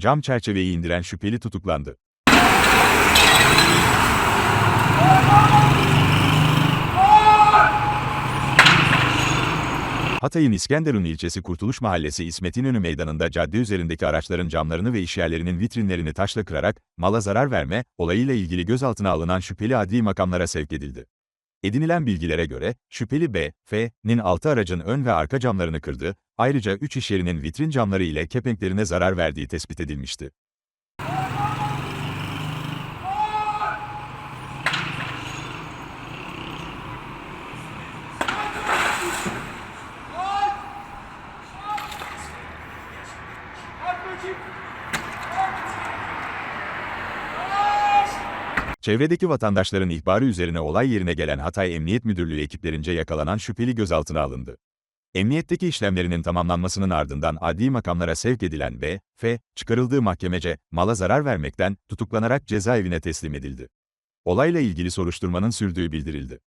cam çerçeveyi indiren şüpheli tutuklandı. Hatay'ın İskenderun ilçesi Kurtuluş Mahallesi İsmet İnönü Meydanı'nda cadde üzerindeki araçların camlarını ve işyerlerinin vitrinlerini taşla kırarak mala zarar verme olayıyla ilgili gözaltına alınan şüpheli adli makamlara sevk edildi. Edinilen bilgilere göre, şüpheli B, F'nin 6 aracın ön ve arka camlarını kırdığı, ayrıca 3 iş yerinin vitrin camları ile kepenklerine zarar verdiği tespit edilmişti. Çevredeki vatandaşların ihbarı üzerine olay yerine gelen Hatay Emniyet Müdürlüğü ekiplerince yakalanan şüpheli gözaltına alındı. Emniyetteki işlemlerinin tamamlanmasının ardından adli makamlara sevk edilen B, F, çıkarıldığı mahkemece, mala zarar vermekten tutuklanarak cezaevine teslim edildi. Olayla ilgili soruşturmanın sürdüğü bildirildi.